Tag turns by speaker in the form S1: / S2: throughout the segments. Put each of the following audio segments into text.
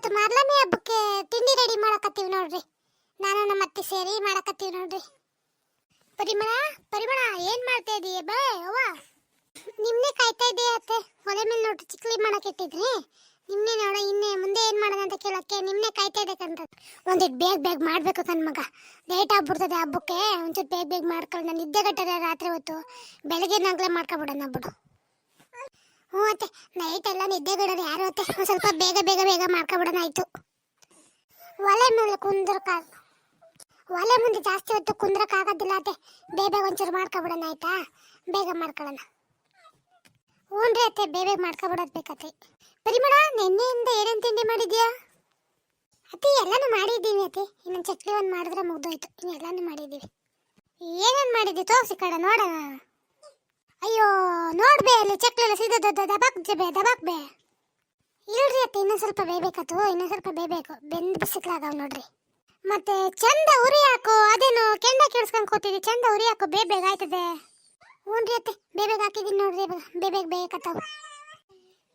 S1: ಇವತ್ತು ಮಾರ್ಲಮಿ ಹಬ್ಬಕ್ಕೆ ತಿಂಡಿ ರೆಡಿ ಮಾಡಕತ್ತೀವಿ ನೋಡ್ರಿ. ನಾನು ನಮ್ಮ ಅತ್ತೆ ಸೇರಿ ಮಾಡಕತ್ತೀವಿ ನೋಡ್ರಿ. ಪರಿಮಳ ಪರಿಮಳ, ಏನ್ ಮಾಡ್ತಾ ಇದೀಯ ಬೇ? ಅವ್ವ, ನಿಮ್ನೆ ಕಾಯ್ತಾ ಇದೀಯ ಅತ್ತೆ? ಒಲೆ ಮೇಲೆ ನೋಡ್ರಿ, ಚಿಕ್ಲಿ ಮಾಡಕ್ ಇಟ್ಟಿದ್ರಿ. ನಿಮ್ನೆ ನೋಡ, ಇನ್ನೇ ಮುಂದೆ ಏನ್ ಮಾಡೋಣ ಅಂತ ಕೇಳಕ್ಕೆ ನಿಮ್ನೆ ಕಾಯ್ತಾ ಇದೆ ಕಂತ. ಒಂದಿಟ್ ಬೇಗ ಬೇಗ ಮಾಡ್ಬೇಕು ಕಣ್ ಮಗ. ಲೇಟ್ ಆಗ್ಬಿಡ್ತದೆ ಹಬ್ಬಕ್ಕೆ. ಒಂಚೂರು ಬೇಗ ಬೇಗ ಮಾಡ್ಕೊಳ್ಳಿ ನಾನು ನಿದ್ದೆ ಗಟ್ಟರೆ ರಾತ್ರಿ ಹೊತ್ತು. ಬೆಳಗ್ಗೆ ನಗ್ಲೆ ಮಾಡ್ಕೊಬಿಡೋಣ ಬಿಡು. ಹ್ಞೂ ಅತ್ತೆ. ನೈಟ್ ಎಲ್ಲ ನಿದ್ದೆ ಬಿಡೋದು ಯಾರು ಅತ್ತೆ? ಒಂದ್ ಸ್ವಲ್ಪ ಬೇಗ ಬೇಗ ಬೇಗ ಮಾಡ್ಕೊಬಿಡೋಣ ಆಯ್ತು. ಒಲೆ ಮೇಲೆ ಕುಂದ್ರಕ ಒಲೆ ಮುಂದೆ ಜಾಸ್ತಿ ಹೊತ್ತು ಕುಂದ್ರಕ್ಕಾಗೋದಿಲ್ಲ ಅತ್ತೆ. ಬೇಗ ಒಂಚೂರು ಮಾಡ್ಕೊಬಿಡೋಣ ಆಯ್ತಾ? ಬೇಗ ಮಾಡ್ಕೊಳ್ಳೋಣ. ರೀ ಅತ್ತೆ, ಬೇಗ ಮಾಡ್ಕೊಬಿಡೋದು ಬೇಕತ್ತೆ. ಪರಿಮಳ, ನಿನ್ನೆಯಿಂದ ಏನೇನು ತಿಂಡಿ ಮಾಡಿದ್ಯಾ? ಅತ್ತೆ, ಎಲ್ಲಾನು ಮಾಡಿದ್ದೀವಿ ಅತ್ತೆ. ಇನ್ನೊಂದು ಚಕ್ಲಿ ಒಂದು ಮಾಡಿದ್ರೆ ಮುಗ್ದೋಯ್ತು. ಇನ್ನು ಎಲ್ಲಾನು ಮಾಡಿದ್ದೀವಿ. ಏನೇನು ಮಾಡಿದ್ವಿ ತೋರಿಸಿ ಕಡೆ ನೋಡೋಣ. ಅಯ್ಯೋ, ನೋಡ್ಬೇ ಅಲ್ಲಿ ಚಕ್ಲೆಲ್ಲ ಎಲ್ಲ ಸೀದಾ ದೊಡ್ಡ ದಬಾಕ್ ದಬಕ್ ದಬಾಕ್ ಬೇ. ಇಲ್ರಿ ಅತ್ತೆ, ಇನ್ನೊಂದು ಸ್ವಲ್ಪ ಬೇಯಬೇಕತ್ತು, ಇನ್ನೊಂದು ಸ್ವಲ್ಪ ಬೇಯಬೇಕು. ಬೆಂದು ಬಿಸಿಕ್ಲಾಗವ್ ನೋಡ್ರಿ. ಮತ್ತೆ ಚಂದ ಉರಿ ಹಾಕು, ಅದೇನು ಕೆಂಡ ಕೇಳಿಸ್ಕೊಂಡ್ ಕೂತಿದ್ವಿ, ಚಂದ ಉರಿ ಹಾಕು ಬೇಗ ಬೇಗ ಆಯ್ತದೆ. ರೀ ಅತ್ತೆ ಬೇಬೇಗ ಬೇಗ ಹಾಕಿದೀನಿ ನೋಡ್ರಿ ಬೇಬೇಗ ಬೇಗ ಬೇಗ ಬೇಯಕತ್ತಾವ.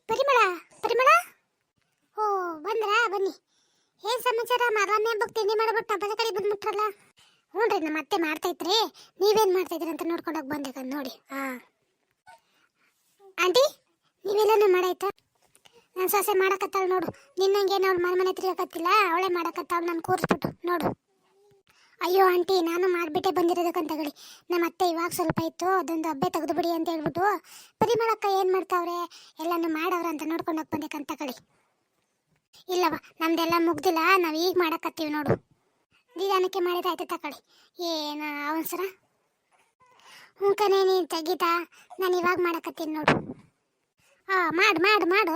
S1: ಪರಿಮಳ ಪರಿಮಳ? ಓ, ಬಂದ್ರಾ? ಬನ್ನಿ. ಏನ್ ಸಮಾಚಾರ? ಮಾರನೇ ಹಬ್ಬಕ್ಕೆ ತಿಂಡಿ ಮಾಡ್ಬಿಟ್ಟು ಹಬ್ಬದ ಕಡೆ ಬಂದ್ಬಿಟ್ರಲ್ಲ ರೀ ನಮ್ಮ ಅತ್ತೆ ಮಾಡ್ತಾ ಇದ್ರಿ ನೀವೇನ್ ಮಾಡ್ತಾ ಇದ್ರಿ ಅಂತ ನೋಡ್ಕೊಂಡೋಗಿ ಬಂದೆ ನೋಡಿ. ಹಾ. ಆಂಟಿ, ನೀವೆಲ್ಲನೂ ಮಾಡಾಯ್ತಾ? ನನ್ನ ಸೊಸೆ ಮಾಡಕತ್ತಾಳ ನೋಡು. ನಿನ್ನಂಗೇನು ಅವ್ಳು ಮನೆ ಮನೆ ತಿರ್ಗಕತ್ತಿಲ್ಲ, ಅವಳೇ ಮಾಡಕತ್ತಾಳ ನಾನು ಕೂರಿಸ್ಬಿಟ್ಟು. ನೋಡು. ಅಯ್ಯೋ ಆಂಟಿ, ನಾನು ಮಾಡಿಬಿಟ್ಟೆ ಬಂದಿರೋದಕ್ಕಂತ ಹೇಳಿ. ನಮ್ಮ ಅತ್ತೆ ಇವಾಗ ಸ್ವಲ್ಪ ಇತ್ತು, ಅದೊಂದು ಹಬ್ಬೆ ತೆಗೆದುಬಿಡಿ ಅಂತ ಹೇಳ್ಬಿಟ್ಟು. ಪರಿಮಳಕ್ಕ ಏನು ಮಾಡ್ತಾವ್ರೆ? ಎಲ್ಲನೂ ಮಾಡವ್ರ ಅಂತ ನೋಡ್ಕೊಂಡೋಗಿ ಬಂದಕ್ಕಂತ ಕಳಿ ಇಲ್ಲವ ನಮ್ದೆಲ್ಲ ಮುಗ್ದಿಲ್ಲ ನಾವು ಈಗ ಮಾಡಕತ್ತೀವಿ ನೋಡು. ನಿಧಾನಕ್ಕೆ ಮಾಡಿದ್ರೆ ಆಯ್ತು ತಕೊಳ್ಳಿ ಏನ ಅವಸರ ಹ್ಞೂ ಕಣೆ, ನೀನು ತೆಗಿತಾ? ನಾನು ಇವಾಗ ಮಾಡಕತ್ತೀನಿ ನೋಡು. ಆ, ಮಾಡು ಮಾಡು ಮಾಡು.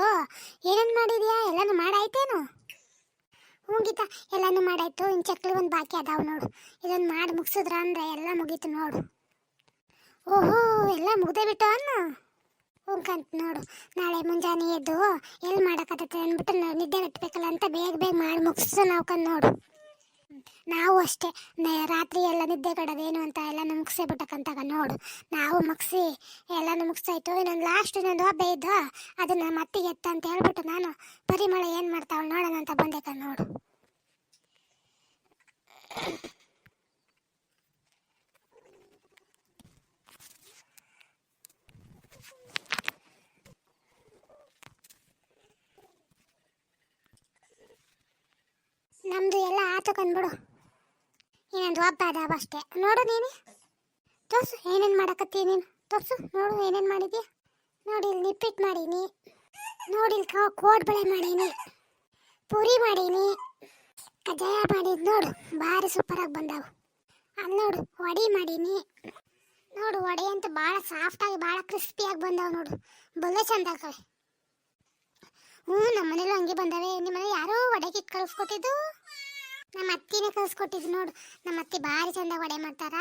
S1: ಏನೇನು ಮಾಡಿದ್ಯಾ? ಎಲ್ಲನೂ ಮಾಡಾಯ್ತೇನು? ಹ್ಞೂ ಗೀತಾ, ಎಲ್ಲನೂ ಮಾಡಾಯ್ತು. ಇನ್ನು ಚಕ್ಲಿ ಒಂದು ಬಾಕಿ ಅದಾವೆ ನೋಡು. ಇದನ್ನು ಮಾಡಿ ಮುಗಿಸಿದ್ರ ಅಂದ್ರೆ ಎಲ್ಲ ಮುಗೀತು ನೋಡು. ಓಹೋ, ಎಲ್ಲ ಮುಗ್ದೇ ಬಿಟ್ಟು ಅನ್ನು? ಹೋಗ್ಕಂತ ನೋಡು. ನಾಳೆ ಮುಂಜಾನೆ ಎದ್ದು ಎಲ್ಲಿ ಮಾಡಕತ್ತೆ ಅಂದ್ಬಿಟ್ಟು ನಿದ್ದೆ ಕಟ್ಟಬೇಕಲ್ಲ ಅಂತ ಬೇಗ ಬೇಗ ಮಾಡಿ ಮುಗಿಸು ನಾವು ಕಂಡು ನೋಡು. ನಾವು ಅಷ್ಟೇ. ರಾತ್ರಿ ಎಲ್ಲ ನಿದ್ದೆ ಕಡೋದೇನು ಅಂತ ಎಲ್ಲ ಮುಗಿಸೇ ಬಿಟ್ಟಕ್ಕಂತಾಗ ನೋಡು. ನಾವು ಮುಗಿಸಿ, ಎಲ್ಲ ಮುಗಿಸಾಯ್ತು ಇನ್ನೊಂದು ಲಾಸ್ಟ್ ಇನ್ನೊಂದು ಹಬ್ಬ ಇದ್ದು, ಅದನ್ನ ಮತ್ತಿಗೆ ಎತ್ತ ಅಂತ ಹೇಳ್ಬಿಟ್ಟು ನಾನು ಪರಿಮಳ ಏನು ಮಾಡ್ತಾವಳು ನೋಡೋಣ ಅಂತ ಬಂದೆ ನೋಡು. ನಮ್ದು ಎಲ್ಲ ಆತು ಕಂದ್ಬಿಡು ಇನ್ನೊಂದು ಹಬ್ಬ ಅದಾವ ಅಷ್ಟೇ. ನೋಡು ನೀನು. ತೋರ್ಸು, ಏನೇನು ಮಾಡಕತ್ತಿ ನೀನು. ತೋರ್ಸು, ನೋಡು ಏನೇನು ಮಾಡಿದ್ಯಾ. ನೋಡಿ, ಇಲ್ಲಿ ನಿಪ್ಪಿಟ್ಟು ಮಾಡೀನಿ. ನೋಡಿ, ಇಲ್ಲಿ ಕೋಡ್ ಬಳೆ ಮಾಡೀನಿ. ಪೂರಿ ಮಾಡೀನಿ. ಕಜ್ಜಾಯ ಮಾಡಿದ್ ನೋಡು, ಭಾರಿ ಸೂಪರಾಗಿ ಬಂದಾವು. ಅಲ್ಲಿ ನೋಡು, ವಡಿ ಮಾಡೀನಿ. ನೋಡು, ವಡೆ ಅಂತ ಭಾಳ ಸಾಫ್ಟಾಗಿ ಭಾಳ ಕ್ರಿಸ್ಪಿಯಾಗಿ ಬಂದಾವು ನೋಡು. ಬಲ್ಲೆ ಚಂದ ಆಕವೆ ಹ್ಞೂ ನಮ್ಮ ಮನೇಲೂ ಹಂಗೆ ಬಂದವೆ. ನಿಮ್ಮ ಮನೆ ಯಾರೋ ವಡೆ ಕಿತ್ ಕಳಿಸ್ಕೊಟ್ಟಿದ್ದು. ನಮ್ಮ ಅತ್ತಿನೇ ಕಲ್ಸ್ಕೊಟ್ಟಿದ್ರು ನೋಡು. ನಮ್ಮ ಅತ್ತೆ ಭಾರಿ ಚಂದ ವಡೆ ಮಾಡ್ತಾರ.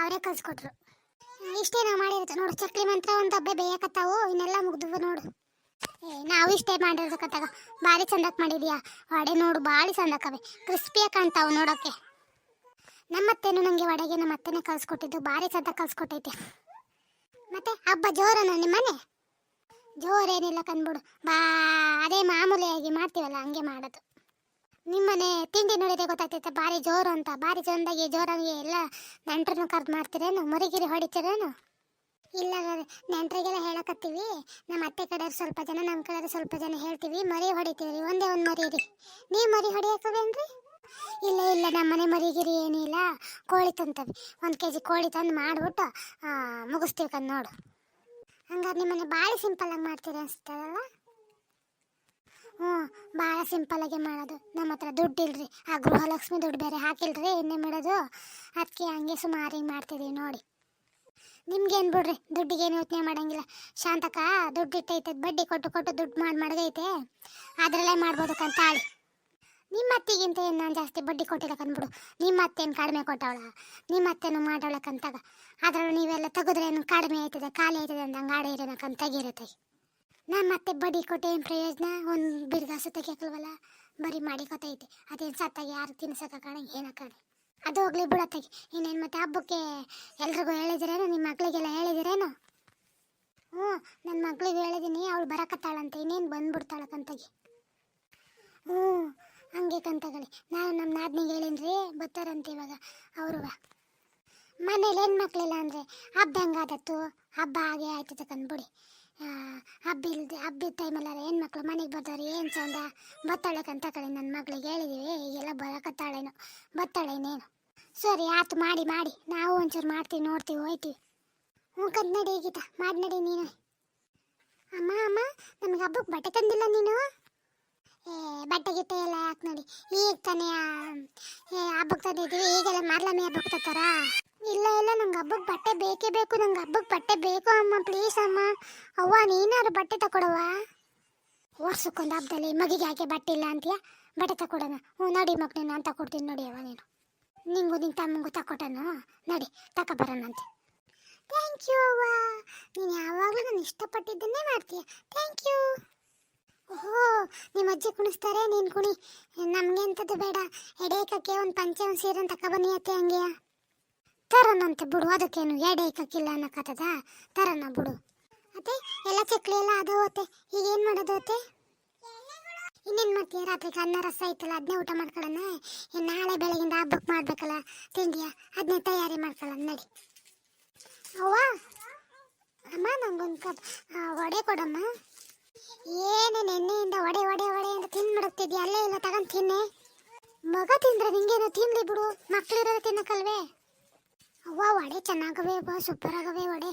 S1: ಅವರೇ ಕಲ್ಸ್ಕೊಟ್ರು. ಇಷ್ಟೇ ನಾವು ಮಾಡಿರೋದು. ನೋಡು ಚಕ್ಲಿ ಮಂತ್ರ ಒಂದು ಹಬ್ಬೆ ಬೇಯಕತ್ತಾವು, ಇನ್ನೆಲ್ಲ ಮುಗ್ದು ನೋಡು. ಏ, ನಾವು ಇಷ್ಟೇ ಮಾಡಿರೋದಕ್ಕತ್ತಾಗ ಭಾರಿ ಚಂದಕ್ಕೆ ಮಾಡಿದ್ಯಾ? ವಡೆ ನೋಡು, ಭಾರಿ ಚಂದಕ್ಕವೆ ಕ್ರಿಸ್ಪಿಯಾಗಿ ಕಾಣ್ತಾವು ನೋಡೋಕ್ಕೆ ನಮ್ಮತ್ತೇನು ನನಗೆ ವಡೆಗೆ ನಮ್ಮ ಅತ್ತೆನೇ ಕಳ್ಸ್ಕೊಟ್ಟಿದ್ದು ಭಾರಿ ಚಂದ ಕಳ್ಸ್ಕೊಟ್ಟೈತೆ ಮತ್ತೆ ಹಬ್ಬ ಜೋರನ ನಿಮ್ಮನೆ ಜೋರೇನಿಲ್ಲ ಕಂದ್ಬಿಡು ಬಾ, ಅದೇ ಮಾಮೂಲಿಯಾಗಿ ಮಾಡ್ತೀವಲ್ಲ, ಹಂಗೆ ಮಾಡೋದು. ನಿಮ್ಮನೆ ತಿಂಡಿ ನೋಡಿದ್ರೆ ಗೊತ್ತಾಗ್ತೈತೆ, ಭಾರಿ ಜೋರು ಅಂತ. ಭಾರಿ ಜೋರಂದಾಗಿ ಜೋರಾಗಿ ಎಲ್ಲ ನೆಂಟ್ರನ್ನು ಕರ್ದು ಮಾಡ್ತೀರೇನು? ಮುರಿಗಿರಿ ಹೊಡಿತೀರೇನು? ಇಲ್ಲ ನೆಂಟ್ರಿಗೆಲ್ಲ ಹೇಳಕತ್ತೀವಿ. ನಮ್ಮ ಅತ್ತೆ ಕಡೆ ಸ್ವಲ್ಪ ಜನ, ನಮ್ಮ ಕಡೆ ಸ್ವಲ್ಪ ಜನ ಹೇಳ್ತೀವಿ, ಮರಿ ಹೊಡಿತೀವಿ ಒಂದೇ ಒಂದು ಮರಿ ರೀ. ನೀವು ಮರಿ ಹೊಡಿಯಕ್ಕವೇನ್ರಿ ಇಲ್ಲ ಇಲ್ಲ, ನಮ್ಮ ಮನೆ ಮರಿಗಿರಿ ಏನಿಲ್ಲ ಕೋಳಿ ತಂತವಿ. ಒಂದು ಕೆ ಜಿ ಕೋಳಿ ತಂದು ಮಾಡಿಬಿಟ್ಟು ಮುಗಿಸ್ತೀವಿ ಕಂದು ನೋಡು. ಹಂಗಾರೆ ನಿಮ್ಮನೆ ಭಾಳ ಸಿಂಪಲ್ಲಾಗಿ ಮಾಡ್ತೀರಿ ಅನ್ಸ್ತದಲ್ಲ ಹ್ಞೂ, ಭಾಳ ಆಗಿ ಮಾಡೋದು. ನಮ್ಮ ಹತ್ರ ದುಡ್ಡು ಇಲ್ರಿ ಆ ಗೃಹಲಕ್ಷ್ಮಿ ದುಡ್ಡು ಬೇರೆ ಹಾಕಿಲ್ರಿ ಇನ್ನೇ ಮಾಡೋದು. ಅದಕ್ಕೆ ಹಂಗೆ ಸುಮಾರು ಹಿಂಗೆ ಮಾಡ್ತಿದ್ದೀವಿ ನೋಡಿ. ನಿಮ್ಗೇನು ಬಿಡ್ರಿ ದುಡ್ಡಿಗೇನು ಯೋಚನೆ ಮಾಡೋಂಗಿಲ್ಲ. ಶಾಂತಕ ದುಡ್ಡು ಇಟ್ಟೈತೆ, ಬಡ್ಡಿ ಕೊಟ್ಟು ಕೊಟ್ಟು ದುಡ್ಡು ಮಾಡಿ ಮಾಡಿದೈತೆ ಅದರಲ್ಲೇ ಮಾಡ್ಬೋದು ಕಂತಾಳಿ. ನಿಮ್ಮ ಅತ್ತಿಗಿಂತ ಏನು ನಾನು ಜಾಸ್ತಿ ಬಡ್ಡಿ ಕೊಟ್ಟಿಲ್ಲ ಕಂದ್ಬಿಡು ನಿಮ್ಮ ಅತ್ತೇನು ಕಡಿಮೆ ಕೊಟ್ಟವಳ? ನಿಮ್ಮ ಅತ್ತೆನೂ ಮಾಡೋಳಕ್ಕಂತಾಗ ಅದರಲ್ಲೂ ನೀವೆಲ್ಲ ತೆಗೆದ್ರೆ ಏನು ಕಡಿಮೆ ಆಯ್ತದೆ, ಖಾಲಿ ಆಯ್ತದೆ ಅಂತ ಹಂಗೆ ಆಡೇ ಇರೋದಕ್ಕಂತ ತೆಗಿರುತ್ತೆ ನಮ್ಮ ಮತ್ತೆ ಬಡಿ ಕೊಟ್ಟೆ ಏನು ಪ್ರಯೋಜನ? ಒಂದು ಬಿರ್ಗಾಸು ತೆಗಿಯಕಲ್ವಲ್ಲ? ಬರೀ ಮಾಡಿ ಗೊತ್ತೈತೆ. ಅದೇನು ಸತ್ತಾಗಿ ಯಾರು ತಿನ್ಸಕ್ಕ ಕಾಣೆ ಏನ ಕಾಣಿ ಅದು ಹೋಗ್ಲಿ ಬಿಡತ್ತಾಗಿ ಇನ್ನೇನು ಮತ್ತೆ ಹಬ್ಬಕ್ಕೆ ಎಲ್ರಿಗೂ ಹೇಳಿದಿರೇನು? ನಿಮ್ಮ ಮಕ್ಳಿಗೆಲ್ಲ ಹೇಳಿದಿರೇನು? ಹ್ಞೂ ನನ್ನ ಮಗಳಿಗೆ ಹೇಳಿದ್ದೀನಿ ಅವಳು ಬರಕತ್ತಾಳಂತೆ. ಇನ್ನೇನು ಬಂದ್ಬಿಡ್ತಾಳಕ್ಕಂತಾಗಿ. ಹ್ಞೂ, ಹಂಗೆ ಕಂತಗಳಿ. ನಾನು ನಮ್ಮ ನಾದ್ನಿಗೆ ಹೇಳಿನ್ರಿ, ಬರ್ತಾರಂತೆ ಇವಾಗ ಅವರು ಮನೇಲಿ ಹೆಣ್ಮಕ್ಳಿಲ್ಲ ಅಂದರೆ ಹಬ್ಬ ಹೆಂಗಾದತ್ತು? ಹಬ್ಬ ಹಾಗೆ ಆಯ್ತದ ಕಂದ್ಬಿಡಿ. ಹಬ್ಬ ಹಬ್ಬದ ಏನು ಹೆಣ್ಮಕ್ಳು ಮನೆಗೆ ಬರ್ತಾರೆ ಏನು ಚಂದ? ಬತ್ತಾಳೆಕಂತ ಕಡೆ ನನ್ನ ಮಗಳಿಗೆ ಹೇಳಿದೀವಿ. ಈಗೆಲ್ಲ ಬರಕತ್ತಾಳೇನು ಬತ್ತಾಳೆ ಸರಿ, ಆತು, ಮಾಡಿ ಮಾಡಿ. ನಾವು ಒಂಚೂರು ಮಾಡ್ತೀವಿ, ನೋಡ್ತೀವಿ, ಹೋಯ್ತೀವಿ. ಕದ್ ನಡಿ, ಗೀತ. ಮಾಡಿ ನಡಿ, ನೀನು. ಅಮ್ಮ ಅಮ್ಮ, ನಮ್ಗೆ ಹಬ್ಬಕ್ಕೆ ಬಟ್ಟೆ ತಂದಿಲ್ಲ ನೀನು? ಏ, ಬಟ್ಟೆ, ಗಿಟ್ಟೆ ಎಲ್ಲ ಯಾಕೆ ನೋಡಿ. ಈಗ ತಾನೇ ಹಬ್ಬಕ್ಕೆ ತಂದಿದ್ದೀವಿ. ಈಗೆಲ್ಲ ಮಾರ್ಲಮಿ ಹಬ್ಬಕ್ಕೆ ತತ್ತಾರ ಇಲ್ಲ ಇಲ್ಲ, ನಂಗೆ ಹಬ್ಬಕ್ಕೆ ಬಟ್ಟೆ ಬೇಕೇ ಬೇಕು, ನಂಗೆ ಹಬ್ಬಕ್ಕೆ ಬಟ್ಟೆ ಬೇಕು ಅಮ್ಮ ಪ್ಲೀಸ್ ಅಮ್ಮ. ಅವ್ವ, ನೀನಾದ್ರು ಬಟ್ಟೆ ತಕೊಡವ್ವ? ವರ್ಷಕ್ಕೊಂದು ಹಬ್ಬದಲ್ಲಿ ಮಗಿಗೆ ಯಾಕೆ ಬಟ್ಟೆ ಇಲ್ಲ ಅಂತೀಯ? ಬಟ್ಟೆ ತಕೊಡೋಣ. ಹ್ಞೂ, ನಡಿ ಮಕ್ಕಳು ನಾನು ತಕೊಡ್ತೀನಿ, ನೋಡಿ ಅವ್ವ ನೀನು. ನಿಂಗು ನಿನ್ನ ತಮ್ಮಂಗೂ ತಕೊಟ್ಟನು? ನಡಿ ತಕೊಬರೋಣಂತೆ ಥ್ಯಾಂಕ್ ಯು ಅವ್ವ. ನೀನು ಯಾವಾಗಲೂ ನಾನು ಇಷ್ಟಪಟ್ಟಿದ್ದನ್ನೇ ಮಾಡ್ತೀಯ. ಥ್ಯಾಂಕ್ ಯು ಓಹೋ ನಿಮ್ಮ ಅಜ್ಜಿ ಕುಣಿಸ್ತಾರೆ, ನೀನು ಕುಣಿ. ನಮಗೆ ಬೇಡ. ಎಡೇಕಕ್ಕೆ ಒಂದು ಪಂಚೆ ಒಂದು ಸೀರೆ ತಗೊಬನ್ನಿ ಅತ್ತೆ ಹಂಗೆ ತರೋಣಂತೆ ಬಿಡು, ಅದಕ್ಕೇನು ಎಡೇಕಕ್ಕಿಲ್ಲ ಅನ್ನಕತ್ತದ ತರೋಣ ಬಿಡು. ಅತ್ತೆ, ಎಲ್ಲ ಚಕ್ಲಿ ಎಲ್ಲ ಅದಾವತ್ತೆ ಈಗ ಏನು ಮಾಡೋದು ಅತ್ತೆ? ಇನ್ನೇನು ಮಾಡ್ತೀಯ? ರಾತ್ರಿಗೆ ಅನ್ನ ರಸ ಐತಲ್ಲ ಅದನ್ನೇ ಊಟ ಮಾಡ್ಕೊಳ್ಳೋಣ? ಇನ್ನು ನಾಳೆ ಬೆಳಗಿಂದ ಹಬ್ಬಕ್ಕೆ ಮಾಡ್ಬೇಕಲ್ಲ, ತಿಂಡಿಯ? ಅದನ್ನೇ ತಯಾರಿ ಮಾಡ್ಕೊಳ್ಳೋಣ, ನಡಿ. ಅವ್ವ? ಅಮ್ಮ, ನಂಗೊಂದು ಕಪ್ ವಡೆ ಕೊಡಮ್ಮ. ಏನೇ ನೆನ್ನೆಯಿಂದ ವಡೆ ವಡೆ ಒಡೆ ಅಂತ ತಿನ್ಬಿಡುತ್ತಿದ್ಯಾ? ಅಲ್ಲೇ ಇಲ್ಲ, ತಗೊಂಡು ತಿನ್ನೆ. ಮಗ ತಿಂದ್ರೆ ನಿಂಗೇನೋ ತಿನ್ಲಿ ಬಿಡು. ಮಕ್ಳಿರೋದು ತಿನ್ನಕ್ಕಲ್ವೇ? ಅವ್ವ ವಡೆ ಚೆನ್ನಾಗವೆ ಬಾ ಸೂಪರ್ ಆಗವೆ ವಡೆ